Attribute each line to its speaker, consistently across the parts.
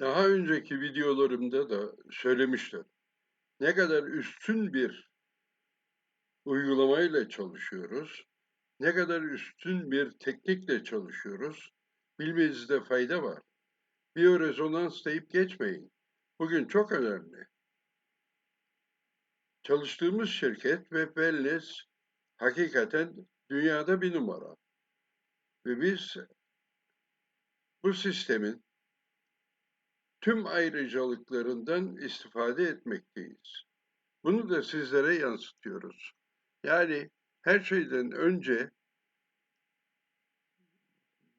Speaker 1: Daha önceki videolarımda da söylemiştim. Ne kadar üstün bir uygulamayla çalışıyoruz, ne kadar üstün bir teknikle çalışıyoruz, bilmenizde fayda var. Biyorezonans deyip geçmeyin. Bugün çok önemli. Çalıştığımız şirket ve Wellness hakikaten dünyada bir numara. Ve biz bu sistemin tüm ayrıcalıklarından istifade etmekteyiz. Bunu da sizlere yansıtıyoruz. Yani her şeyden önce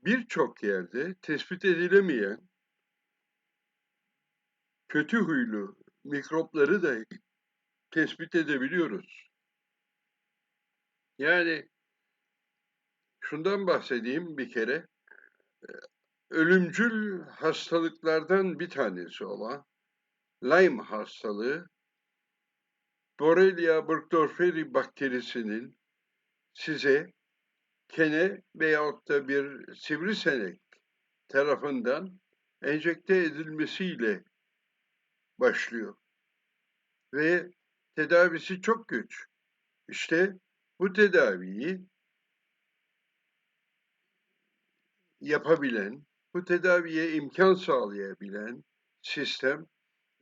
Speaker 1: birçok yerde tespit edilemeyen kötü huylu mikropları da tespit edebiliyoruz. Yani şundan bahsedeyim bir kere. Ölümcül hastalıklardan bir tanesi olan Lyme hastalığı Borrelia burgdorferi bakterisinin size kene veyahut da bir sivrisinek tarafından enjekte edilmesiyle başlıyor. Ve tedavisi çok güç. İşte bu tedaviyi yapabilen, bu tedaviye imkan sağlayabilen sistem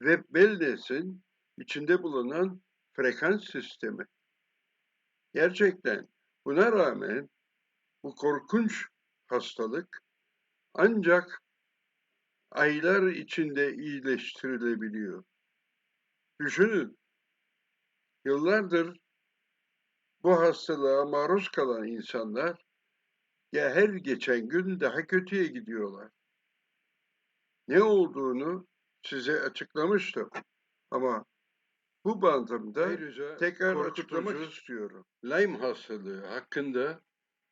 Speaker 1: ve Wellness'in içinde bulunan frekans sistemi. Gerçekten buna rağmen bu korkunç hastalık ancak aylar içinde iyileştirilebiliyor. Düşünün, yıllardır bu hastalığa maruz kalan insanlar ya her geçen gün daha kötüye gidiyorlar. Ne olduğunu size açıklamıştım. Ama bu bandımda Ayrıca tekrar açıklamak istiyorum. Lyme hastalığı hakkında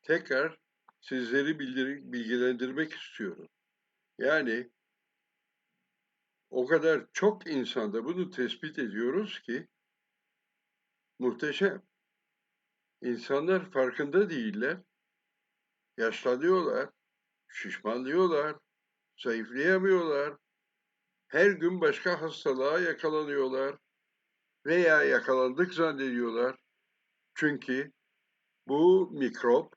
Speaker 1: tekrar sizleri bildir- bilgilendirmek istiyorum. Yani o kadar çok insanda bunu tespit ediyoruz ki muhteşem. İnsanlar farkında değiller. Yaşlanıyorlar, şişmanlıyorlar, zayıflayamıyorlar. Her gün başka hastalığa yakalanıyorlar veya yakalandık zannediyorlar. Çünkü bu mikrop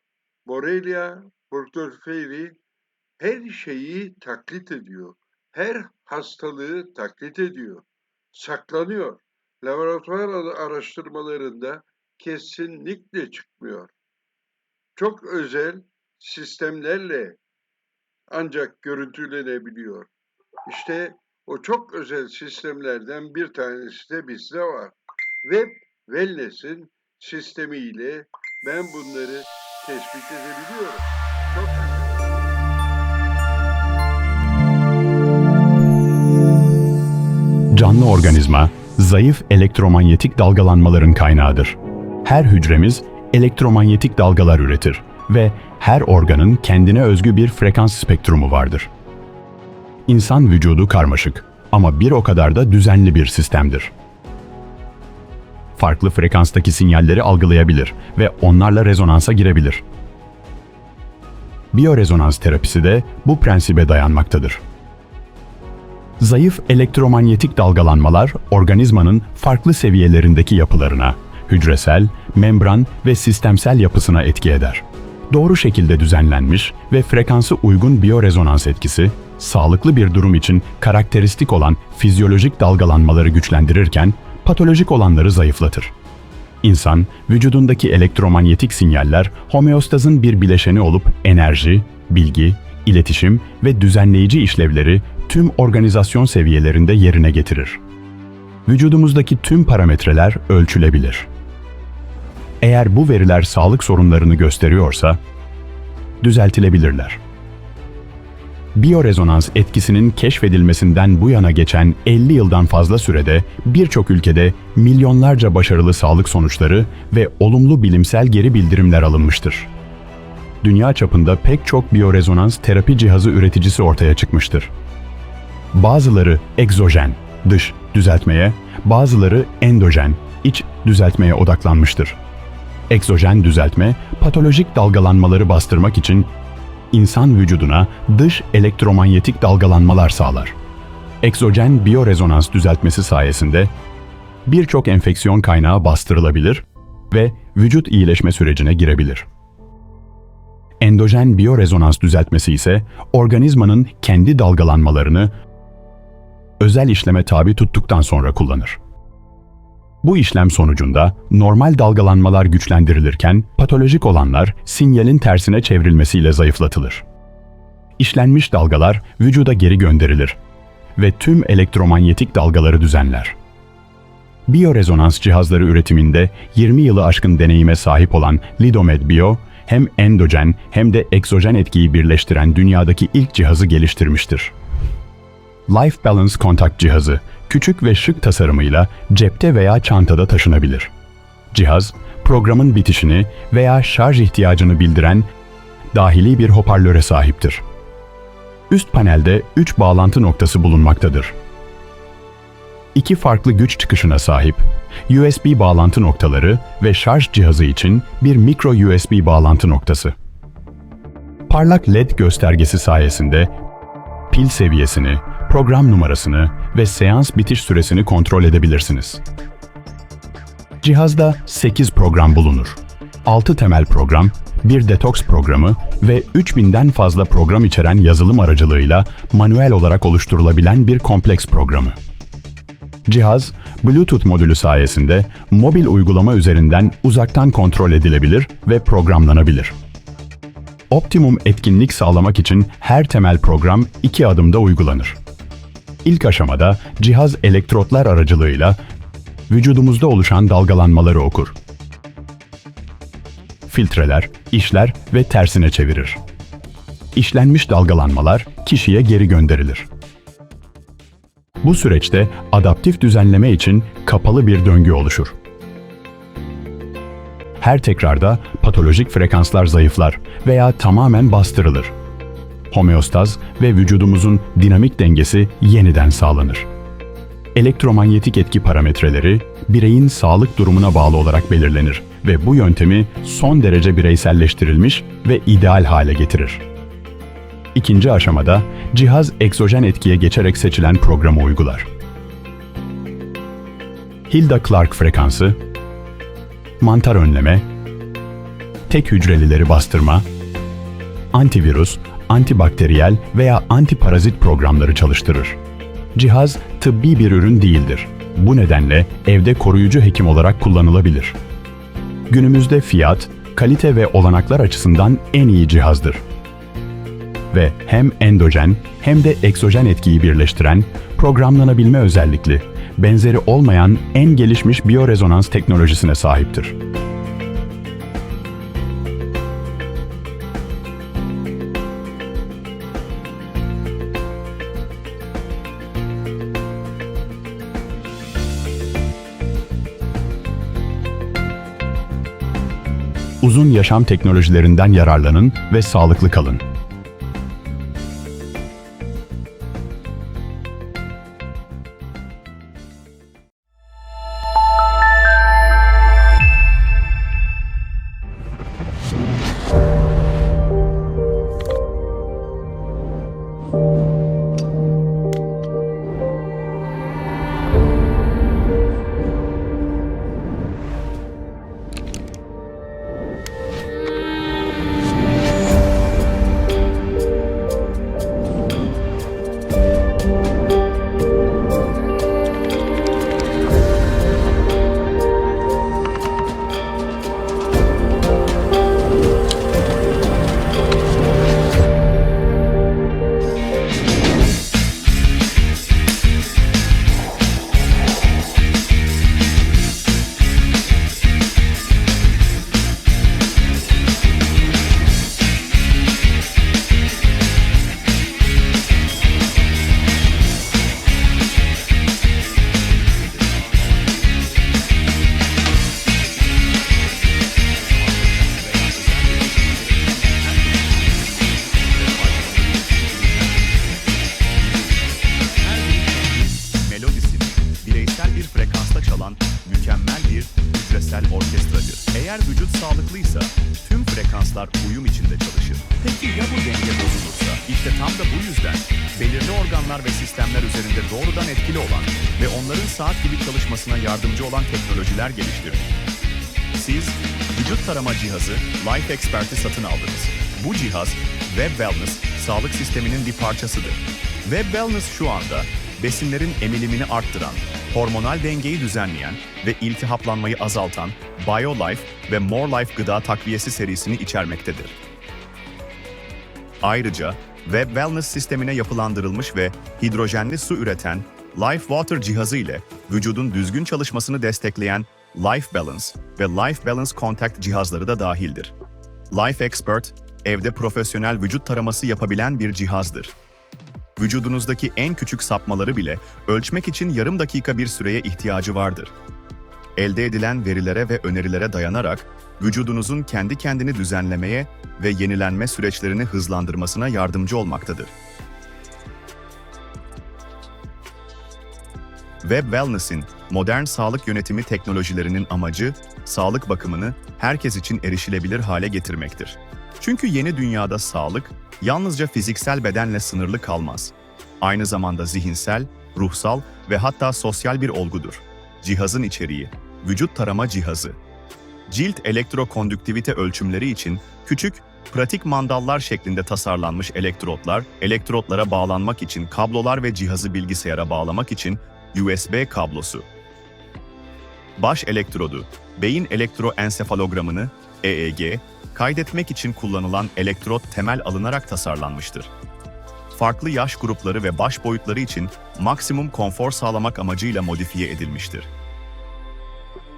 Speaker 1: Borrelia burgdorferi her şeyi taklit ediyor. Her hastalığı taklit ediyor. Saklanıyor. Laboratuvar araştırmalarında kesinlikle çıkmıyor. Çok özel sistemlerle ancak görüntülenebiliyor. İşte o çok özel sistemlerden bir tanesi de bizde var. Web Wellness'in sistemiyle ben bunları tespit edebiliyorum. Çok güzel.
Speaker 2: Canlı organizma, zayıf elektromanyetik dalgalanmaların kaynağıdır. Her hücremiz elektromanyetik dalgalar üretir ve her organın kendine özgü bir frekans spektrumu vardır. İnsan vücudu karmaşık ama bir o kadar da düzenli bir sistemdir. Farklı frekanstaki sinyalleri algılayabilir ve onlarla rezonansa girebilir. Biyorezonans terapisi de bu prensibe dayanmaktadır. Zayıf elektromanyetik dalgalanmalar organizmanın farklı seviyelerindeki yapılarına, hücresel, membran ve sistemsel yapısına etki eder. Doğru şekilde düzenlenmiş ve frekansı uygun biyorezonans etkisi, sağlıklı bir durum için karakteristik olan fizyolojik dalgalanmaları güçlendirirken patolojik olanları zayıflatır. İnsan, vücudundaki elektromanyetik sinyaller homeostazın bir bileşeni olup enerji, bilgi, iletişim ve düzenleyici işlevleri tüm organizasyon seviyelerinde yerine getirir. Vücudumuzdaki tüm parametreler ölçülebilir. Eğer bu veriler sağlık sorunlarını gösteriyorsa, düzeltilebilirler. Biyorezonans etkisinin keşfedilmesinden bu yana geçen 50 yıldan fazla sürede birçok ülkede milyonlarca başarılı sağlık sonuçları ve olumlu bilimsel geri bildirimler alınmıştır. Dünya çapında pek çok biyorezonans terapi cihazı üreticisi ortaya çıkmıştır. Bazıları egzojen, dış düzeltmeye, bazıları endojen, iç düzeltmeye odaklanmıştır. Egzojen düzeltme, patolojik dalgalanmaları bastırmak için insan vücuduna dış elektromanyetik dalgalanmalar sağlar. egzojen biyorezonans düzeltmesi sayesinde birçok enfeksiyon kaynağı bastırılabilir ve vücut iyileşme sürecine girebilir. Endojen biyorezonans düzeltmesi ise organizmanın kendi dalgalanmalarını özel işleme tabi tuttuktan sonra kullanır. Bu işlem sonucunda normal dalgalanmalar güçlendirilirken patolojik olanlar sinyalin tersine çevrilmesiyle zayıflatılır. İşlenmiş dalgalar vücuda geri gönderilir ve tüm elektromanyetik dalgaları düzenler. Biyorezonans cihazları üretiminde 20 yılı aşkın deneyime sahip olan Lidomed Bio, hem endojen hem de egzojen etkiyi birleştiren dünyadaki ilk cihazı geliştirmiştir. Life Balance kontak cihazı, küçük ve şık tasarımıyla cepte veya çantada taşınabilir. Cihaz, programın bitişini veya şarj ihtiyacını bildiren dahili bir hoparlöre sahiptir. Üst panelde 3 bağlantı noktası bulunmaktadır. İki farklı güç çıkışına sahip, USB bağlantı noktaları ve şarj cihazı için bir micro USB bağlantı noktası. Parlak LED göstergesi sayesinde pil seviyesini, program numarasını ve seans bitiş süresini kontrol edebilirsiniz. Cihazda 8 program bulunur. 6 temel program, bir detoks programı ve 3000'den fazla program içeren yazılım aracılığıyla manuel olarak oluşturulabilen bir kompleks programı. Cihaz, Bluetooth modülü sayesinde mobil uygulama üzerinden uzaktan kontrol edilebilir ve programlanabilir. Optimum etkinlik sağlamak için her temel program iki adımda uygulanır. İlk aşamada cihaz elektrotlar aracılığıyla vücudumuzda oluşan dalgalanmaları okur. Filtreler, işler ve tersine çevirir. İşlenmiş dalgalanmalar kişiye geri gönderilir. Bu süreçte adaptif düzenleme için kapalı bir döngü oluşur. Her tekrarda patolojik frekanslar zayıflar veya tamamen bastırılır. Homeostaz ve vücudumuzun dinamik dengesi yeniden sağlanır. Elektromanyetik etki parametreleri bireyin sağlık durumuna bağlı olarak belirlenir ve bu yöntemi son derece bireyselleştirilmiş ve ideal hale getirir. İkinci aşamada cihaz egzojen etkiye geçerek seçilen programı uygular. Hilda Clark frekansı, mantar önleme, tek hücrelileri bastırma, antivirüs, antibakteriyel veya antiparazit programları çalıştırır. Cihaz tıbbi bir ürün değildir. Bu nedenle evde koruyucu hekim olarak kullanılabilir. Günümüzde fiyat, kalite ve olanaklar açısından en iyi cihazdır ve hem endojen hem de egzojen etkiyi birleştiren, programlanabilme özellikli, benzeri olmayan en gelişmiş biyorezonans teknolojisine sahiptir. Uzun yaşam teknolojilerinden yararlanın ve sağlıklı kalın.
Speaker 3: Tam da bu yüzden belirli organlar ve sistemler üzerinde doğrudan etkili olan ve onların saat gibi çalışmasına yardımcı olan teknolojiler geliştirdik. Siz vücut tarama cihazı Life Expert'i satın aldınız. Bu cihaz Web Wellness sağlık sisteminin bir parçasıdır. Web Wellness şu anda besinlerin emilimini arttıran, hormonal dengeyi düzenleyen ve iltihaplanmayı azaltan BioLife ve More Life gıda takviyesi serisini içermektedir. Ayrıca Web Wellness sistemine yapılandırılmış ve hidrojenli su üreten Life Water cihazı ile vücudun düzgün çalışmasını destekleyen Life Balance ve Life Balance Contact cihazları da dahildir. Life Expert, evde profesyonel vücut taraması yapabilen bir cihazdır. Vücudunuzdaki en küçük sapmaları bile ölçmek için yarım dakika bir süreye ihtiyacı vardır. Elde edilen verilere ve önerilere dayanarak vücudunuzun kendi kendini düzenlemeye ve yenilenme süreçlerini hızlandırmasına yardımcı olmaktadır. Web Wellness'in modern sağlık yönetimi teknolojilerinin amacı, sağlık bakımını herkes için erişilebilir hale getirmektir. Çünkü yeni dünyada sağlık, yalnızca fiziksel bedenle sınırlı kalmaz. Aynı zamanda zihinsel, ruhsal ve hatta sosyal bir olgudur. Cihazın içeriği, vücut tarama cihazı. Cilt elektrokondüktivite ölçümleri için küçük, pratik mandallar şeklinde tasarlanmış elektrotlar, elektrotlara bağlanmak için kablolar ve cihazı bilgisayara bağlamak için USB kablosu. Baş elektrodu, beyin elektroensefalogramını EEG kaydetmek için kullanılan elektrot temel alınarak tasarlanmıştır. Farklı yaş grupları ve baş boyutları için maksimum konfor sağlamak amacıyla modifiye edilmiştir.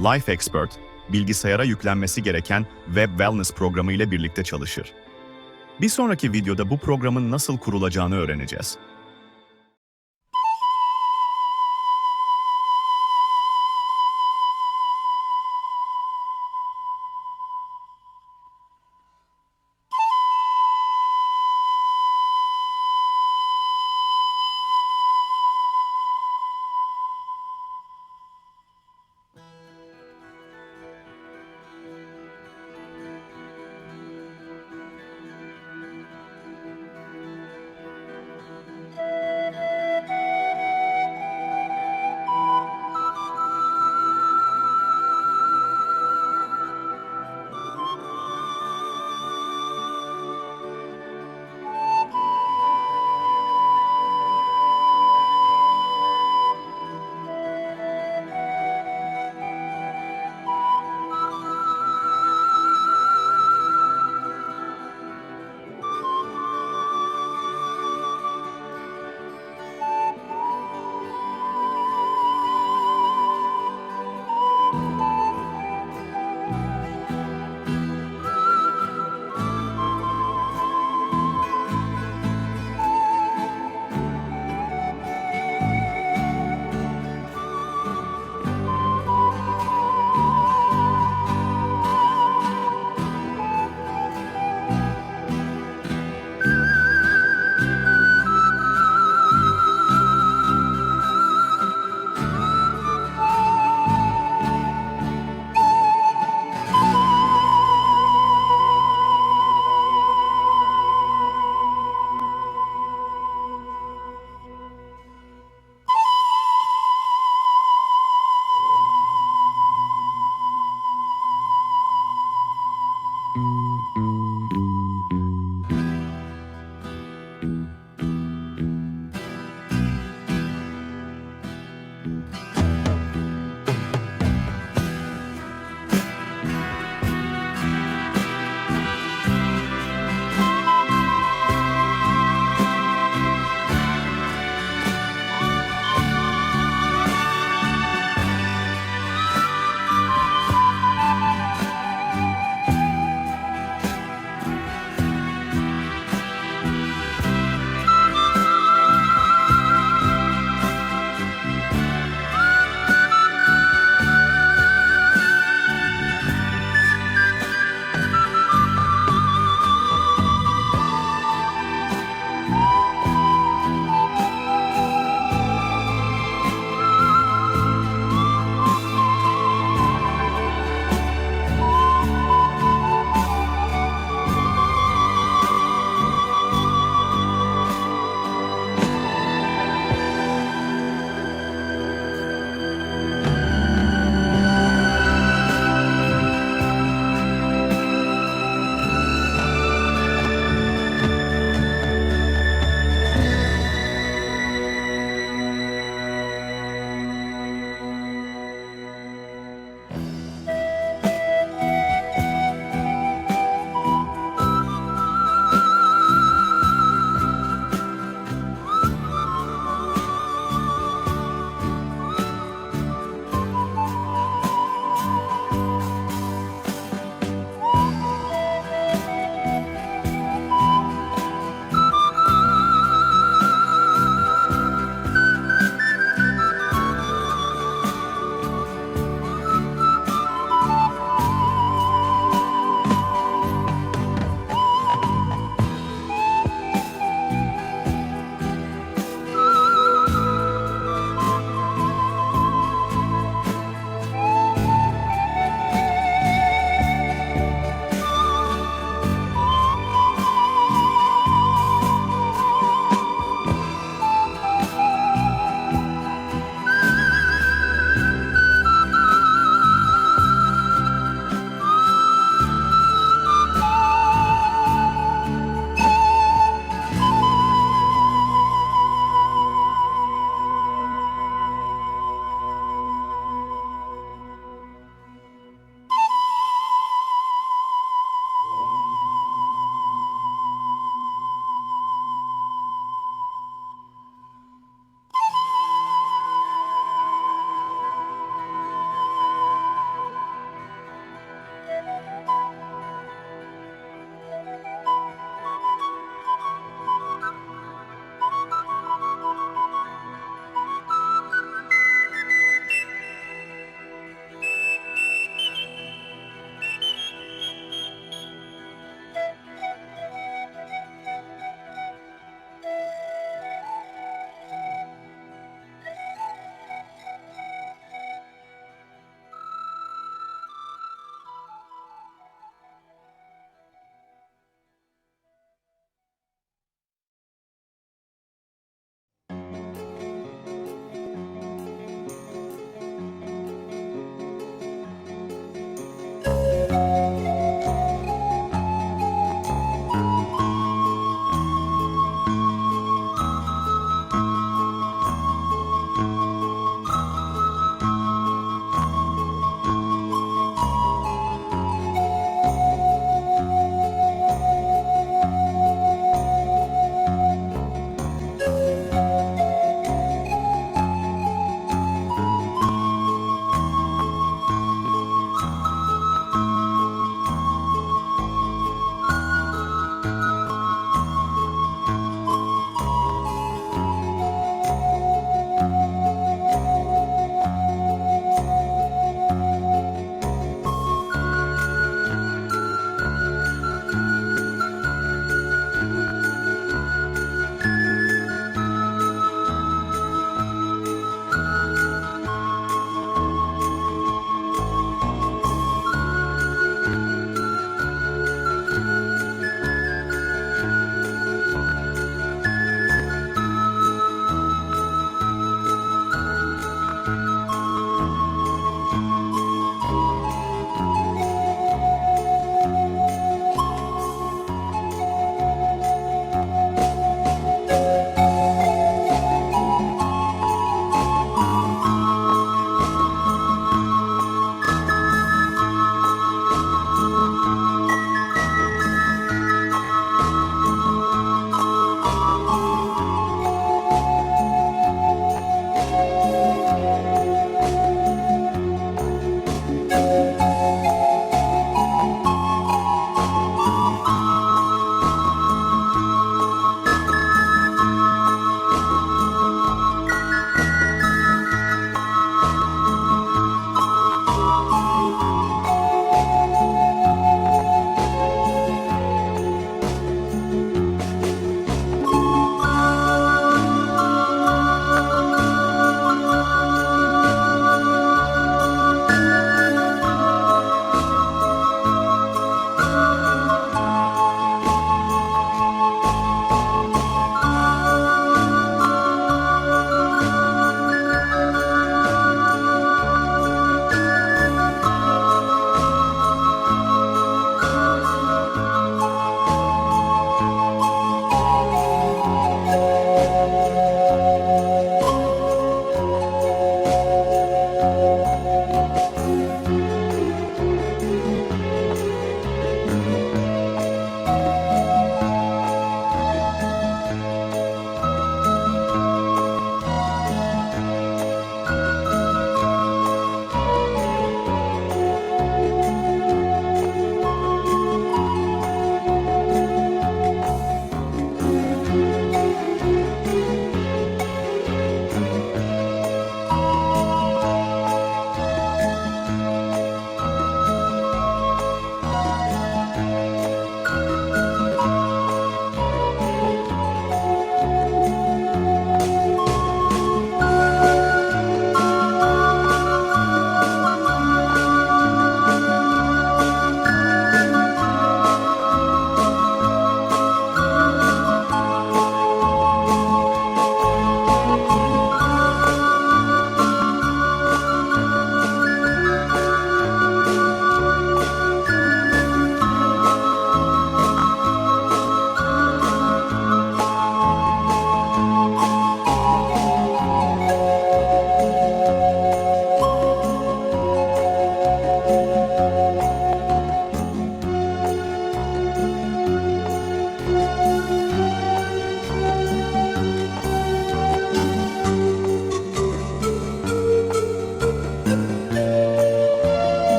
Speaker 3: Life Expert, bilgisayara yüklenmesi gereken Web Wellness programı ile birlikte çalışır. Bir sonraki videoda bu programın nasıl kurulacağını öğreneceğiz.